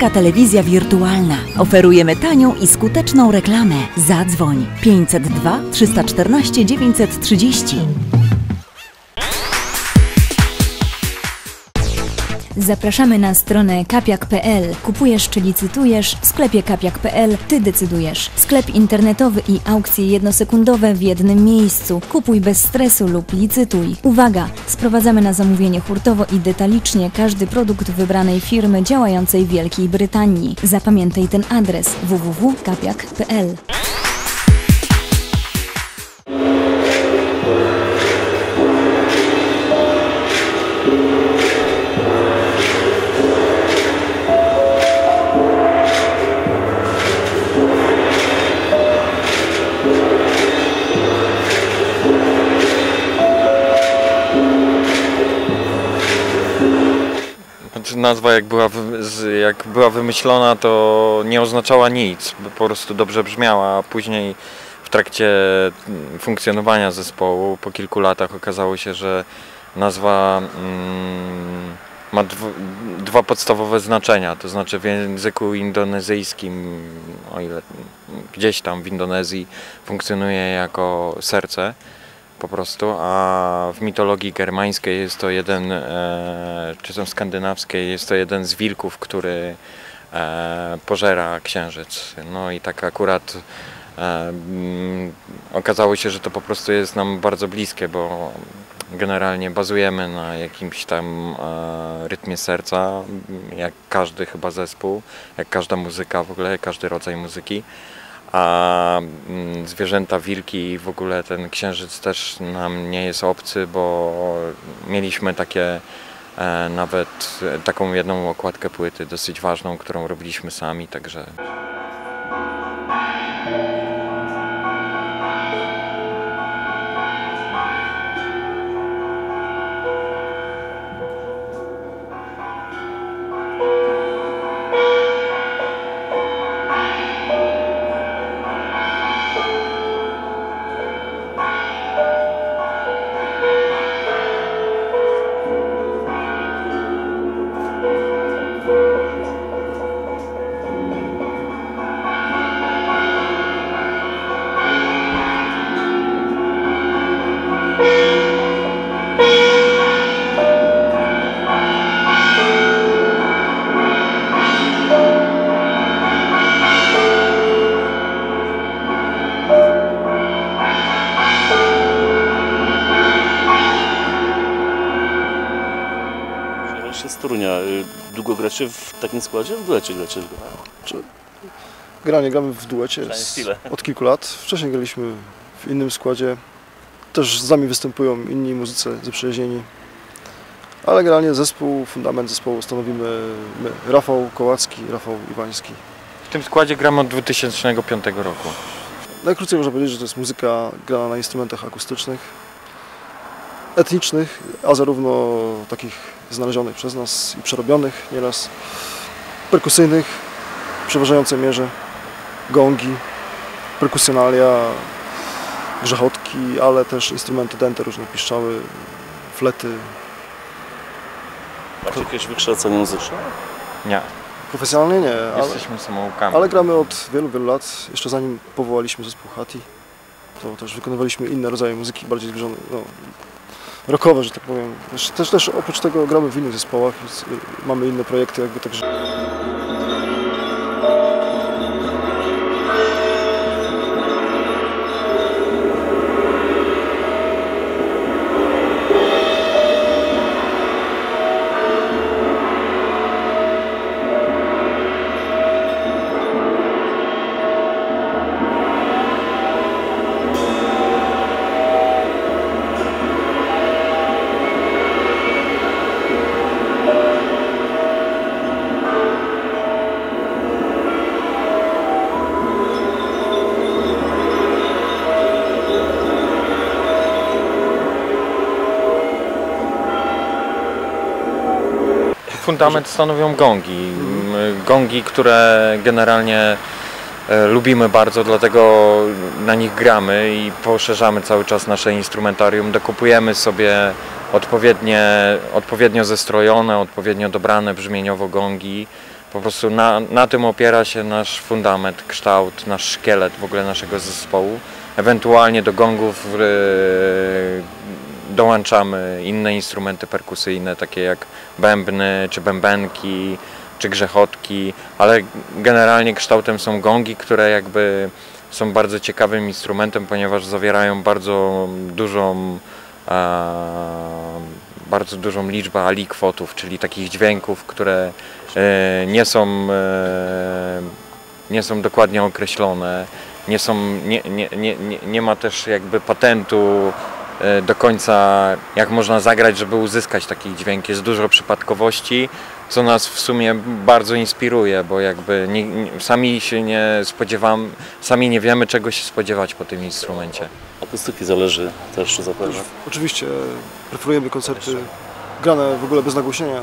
Polska Telewizja Wirtualna. Oferujemy tanią i skuteczną reklamę. Zadzwoń 502 314 930. Zapraszamy na stronę kapiak.pl. Kupujesz czy licytujesz? W sklepie kapiak.pl Ty decydujesz. Sklep internetowy i aukcje jednosekundowe w jednym miejscu. Kupuj bez stresu lub licytuj. Uwaga! Sprowadzamy na zamówienie hurtowo i detalicznie każdy produkt wybranej firmy działającej w Wielkiej Brytanii. Zapamiętaj ten adres www.kapiak.pl. nazwa jak była, jak była wymyślona to nie oznaczała nic, bo po prostu dobrze brzmiała, a później w trakcie mm, funkcjonowania zespołu po kilku latach okazało się, że nazwa mm, ma dw- dwa podstawowe znaczenia, to znaczy w języku indonezyjskim, o ile gdzieś tam w Indonezji funkcjonuje jako serce, po prostu, a w mitologii germańskiej jest to jeden, e, czy tam skandynawskiej, jest to jeden z wilków, który e, pożera księżyc. No i tak akurat e, mm, okazało się, że to po prostu jest nam bardzo bliskie, bo generalnie bazujemy na jakimś tam rytmie serca, jak każdy chyba zespół, jak każda muzyka w ogóle, każdy rodzaj muzyki a mm, zwierzęta, wilki i w ogóle ten księżyc też nam nie jest obcy, bo mieliśmy takie e, nawet taką jedną okładkę płyty dosyć ważną, którą robiliśmy sami, także Długo gracie w takim składzie? W duecie gracie tylko. Granie gramy w duecie z, od kilku lat. Wcześniej graliśmy w innym składzie. Też z nami występują inni muzycy zaprzyjaźnieni. Ale generalnie zespół, fundament zespołu stanowimy my. Rafał Kołacki, Rafał Iwański. w tym składzie gramy od 2005 roku. Najkrócej można powiedzieć, że to jest muzyka grana na instrumentach akustycznych, etnicznych, a zarówno takich znalezionych przez nas i przerobionych nieraz, perkusyjnych w przeważającej mierze, gongi, perkusjonalia, grzechotki, ale też instrumenty dęte, różne piszczały, flety. Macie jakieś wykształcenie muzyczne? Nie, Profesjonalnie nie, ale, jesteśmy samoukami. ale gramy od wielu, wielu lat. Jeszcze zanim powołaliśmy zespół Hati, to też wykonywaliśmy inne rodzaje muzyki, bardziej zbliżone, no, rockowe, że tak powiem. Też, też, oprócz tego gramy w innych zespołach, y, mamy inne projekty, jakby także. Fundament stanowią gongi. M, Gongi, które generalnie e, lubimy bardzo, dlatego na nich gramy i poszerzamy cały czas nasze instrumentarium. Dokupujemy sobie odpowiednie, odpowiednio zestrojone, odpowiednio dobrane brzmieniowo gongi Po prostu na, na tym opiera się nasz fundament, kształt, nasz szkielet w ogóle naszego zespołu. Ewentualnie do gongów e, dołączamy inne instrumenty perkusyjne, takie jak bębny, czy bębenki, czy grzechotki, ale generalnie kształtem są gongi, które jakby są bardzo ciekawym instrumentem, ponieważ zawierają bardzo dużą bardzo dużą liczbę alikwotów, czyli takich dźwięków, które e, nie są, e, nie są dokładnie określone, nie, są, nie, nie, nie, nie- ma też jakby patentu do końca, jak można zagrać, żeby uzyskać taki dźwięk. Jest dużo przypadkowości, co nas w sumie bardzo inspiruje, bo jakby nie, sami się nie spodziewamy, sami nie wiemy czego się spodziewać po tym instrumencie. Akustyki zależy też zapewne. Oczywiście preferujemy koncerty grane w ogóle bez nagłośnienia.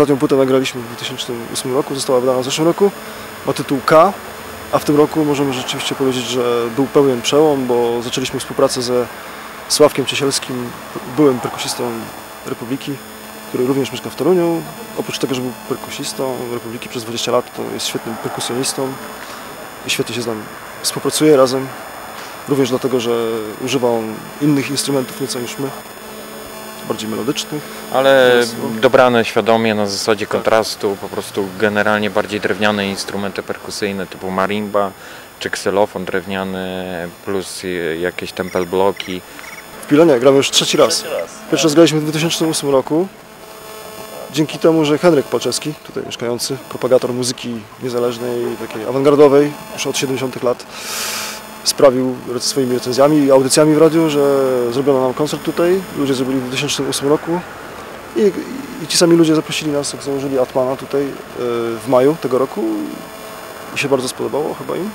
Ostatnią płytę nagraliśmy w 2008 roku, została wydana w zeszłym roku. Ma tytuł K, a w tym roku możemy rzeczywiście powiedzieć, że był pełen przełom, bo zaczęliśmy współpracę ze Sławkiem Ciesielskim, byłym perkusistą Republiki, który również mieszka w Toruniu. Oprócz tego, że był perkusistą Republiki przez 20 lat, to jest świetnym perkusjonistą i świetnie się z nami współpracuje razem. Również dlatego, że używa on innych instrumentów nieco niż my, bardziej melodycznych. Ale Jest, no. dobrane świadomie na zasadzie kontrastu, po prostu generalnie bardziej drewniane instrumenty perkusyjne typu marimba czy kselofon drewniany plus jakieś temple bloki. W Pilenie gramy już trzeci raz. Trzeci raz. Pierwszy raz graliśmy w 2008 roku. Dzięki temu, że Henryk Palczewski, tutaj mieszkający, propagator muzyki niezależnej, takiej awangardowej już od 70 lat, sprawił swoimi recenzjami i audycjami w radiu, że zrobiono nam koncert tutaj. Ludzie zrobili w 2008 roku i, i ci sami ludzie zaprosili nas, jak założyli Atmana tutaj e, w maju tego roku i się bardzo spodobało chyba im,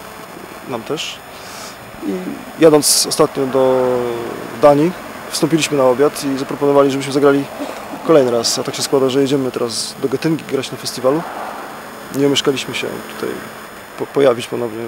nam też. I jadąc ostatnio do Danii, wstąpiliśmy na obiad i zaproponowali, żebyśmy zagrali kolejny raz. A tak się składa, że jedziemy teraz do Getyngi grać na festiwalu. Nie omieszkaliśmy się tutaj po pojawić ponownie.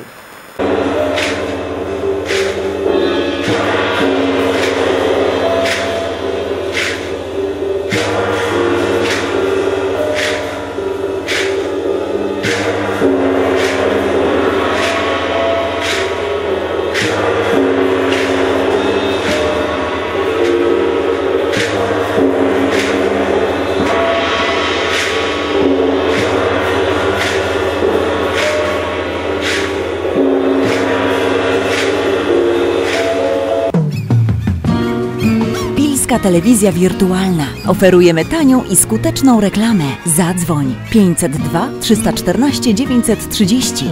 Pilska Telewizja Wirtualna. Oferujemy tanią i skuteczną reklamę. Zadzwoń 502 314 930.